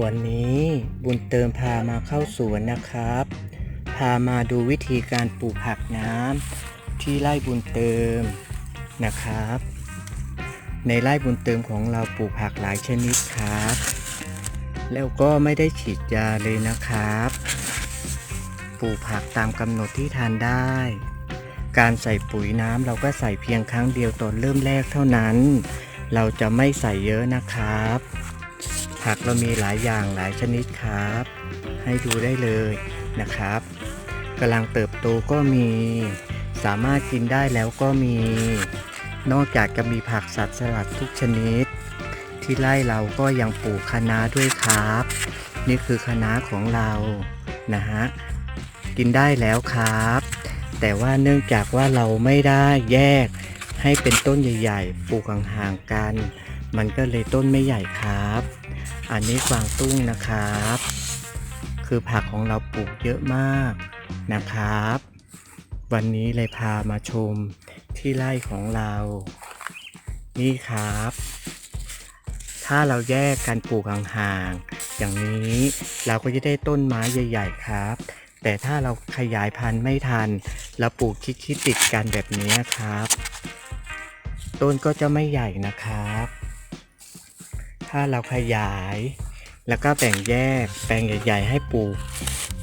วันนี้บุญเติมพามาเข้าสวนนะครับ พามาดูวิธีการปลูกผักน้ำที่ไร่บุญเติมนะครับ ในไร่บุญเติมของเราปลูกผักหลายชนิดครับ แล้วก็ไม่ได้ฉีดยาเลยนะครับ ปลูกผักตามกำหนดที่ทานได้ การใส่ปุ๋ยน้ำเราก็ใส่เพียงครั้งเดียวตอนเริ่มแรกเท่านั้น เราจะไม่ใส่เยอะนะครับ ผักเรามีหลายอย่างหลายชนิดครับ ให้ดูได้เลยนะครับกำลังเติบโตก็มี สามารถกินได้แล้วก็มี นอกจากจะมีผักสัตว์สลัดทุกชนิด ที่ไร่เราก็ยังปลูกคะน้าด้วยครับ นี่คือคะน้าของเรานะฮะกินได้แล้วครับ แต่ว่าเนื่องจากว่าเราไม่ได้แยกให้เป็นต้นใหญ่ ๆ ปลูกห่างๆกัน มันก็เลยต้นไม่ใหญ่ครับ อันนี้กวางตุ้งนะครับ คือผักของเราปลูกเยอะมากนะครับ วันนี้เลยพามาชมที่ไร่ของเรา นี่ครับ ถ้าเราแยกกันปลูกห่างๆอย่างนี้เราก็จะได้ต้นไม้ใหญ่ๆครับ แต่ถ้าเราขยายพันธุ์ไม่ทัน เราปลูกคิดๆติดกันแบบนี้ครับ ต้นก็จะไม่ใหญ่นะครับ ถ้าเราขยาย แล้วก็แบ่งแยกแปลงใหญ่ ๆ ให้ปลูก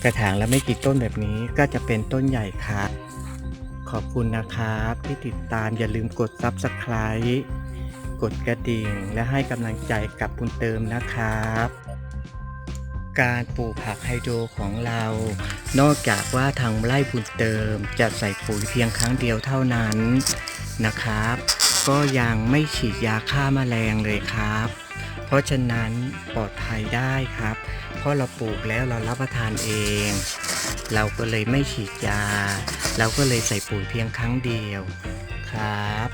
กระถางแล้วไม่กี่ต้นแบบนี้ก็จะเป็นต้นใหญ่ครับขอบคุณนะครับที่ติดตามอย่าลืมกด Subscribe กดกระดิ่ง และให้กำลังใจกับบุญเติมนะครับ การปลูกผักไฮโดรของเรา นอกจากว่าทางไร่บุญเติมจะใส่ปุ๋ยเพียงครั้งเดียวเท่านั้นนะครับ ก็ยังไม่ฉีดยาฆ่าแมลงเลยครับ เพราะฉะนั้นปลอดภัยได้ครับ เพราะเราปลูกแล้วเรารับประทานเอง เราก็เลยไม่ฉีดยา เราก็เลยใส่ปุ๋ยเพียงครั้งเดียวครับ